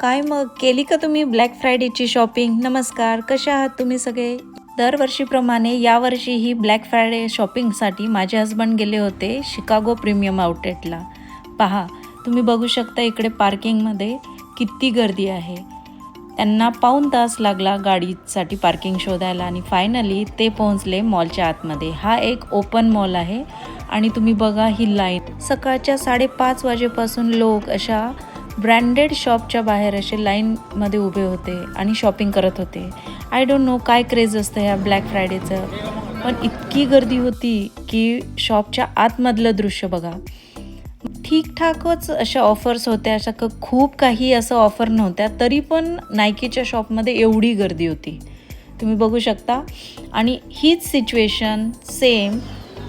काय मग? केली का तुम्ही ब्लॅक फ्रायडेची शॉपिंग नमस्कार कशा आहात तुम्ही सगळे? दरवर्षीप्रमाणे यावर्षीही ब्लॅक फ्रायडे शॉपिंगसाठी माझे हस्बंड गेले होते शिकागो प्रीमियम आउटलेटला पहा तुम्ही बघू शकता इकडे पार्किंगमध्ये किती गर्दी आहे. त्यांना पाऊण तास लागला गाडीसाठी पार्किंग शोधायला आणि फायनली ते पोहोचले मॉलच्या आतमध्ये. हा एक ओपन मॉल आहे आणि तुम्ही बघा ही लाईन सकाळच्या साडेपाच वाजेपासून लोक अशा ब्रँडेड शॉपच्या बाहेर असे लाईनमध्ये उभे होते आणि शॉपिंग करत होते. आय डोंट नो काय क्रेज असतं ह्या ब्लॅक फ्रायडेचं पण इतकी गर्दी होती की शॉपच्या आतमधलं दृश्य बघा. ठीकठाकच अशा ऑफर्स होत्या अशा क खूप काही असं ऑफर नव्हत्या तरी पण नायकीच्या शॉपमध्ये एवढी गर्दी होती. तुम्ही बघू शकता. आणि हीच सिच्युएशन सेम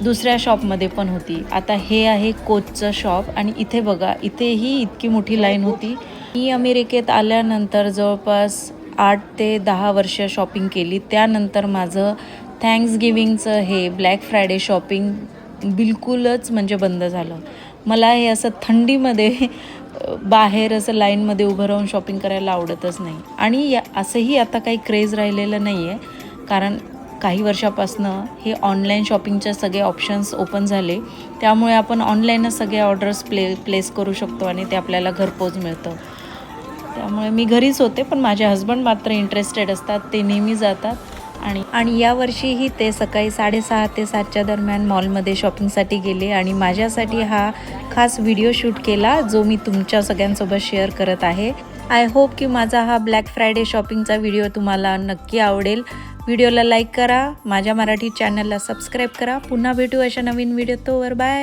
दुसऱ्या शॉपमध्ये पण होती. आता हे आहे कोचचं शॉप आणि इथे बघा इथेही इतकी मोठी लाईन होती. मी अमेरिकेत आल्यानंतर जवळपास आठ ते दहा वर्ष शॉपिंग केली. त्यानंतर माझं थँक्स गिविंगचं हे ब्लॅक फ्रायडे शॉपिंग बिलकुलच म्हणजे बंद झालं. मला हे असं थंडीमध्ये बाहेर असं लाईनमध्ये उभं राहून शॉपिंग करायला आवडतच नाही. आणि या असंही आता काही क्रेज राहिलेलं नाही आहे कारण काही वर्षापासनं हे ऑनलाईन शॉपिंगचे सगळे ऑप्शन्स ओपन झाले. त्यामुळे आपण ऑनलाईनच सगळे ऑर्डर्स प्ले प्लेस करू शकतो आणि ते आपल्याला घरपोच मिळतं. त्यामुळे मी घरीच होते पण माझे हस्बंड मात्र इंटरेस्टेड असतात ते नेहमी जातात. आणि आणि यावर्षीही ते सकाळी साडेसहा ते सातच्या दरम्यान मॉलमध्ये शॉपिंगसाठी गेले आणि माझ्यासाठी हा खास व्हिडिओ शूट केला जो मी तुमच्या सगळ्यांसोबत शेअर करत आहे. आय होप की माझा हा ब्लॅक फ्रायडे शॉपिंगचा व्हिडिओ तुम्हाला नक्की आवडेल. व्हिडिओला लाईक करा माझ्या मराठी चॅनलला सबस्क्राईब करा. पुन्हा भेटू अशा नवीन व्हिडिओ तोवर. बाय.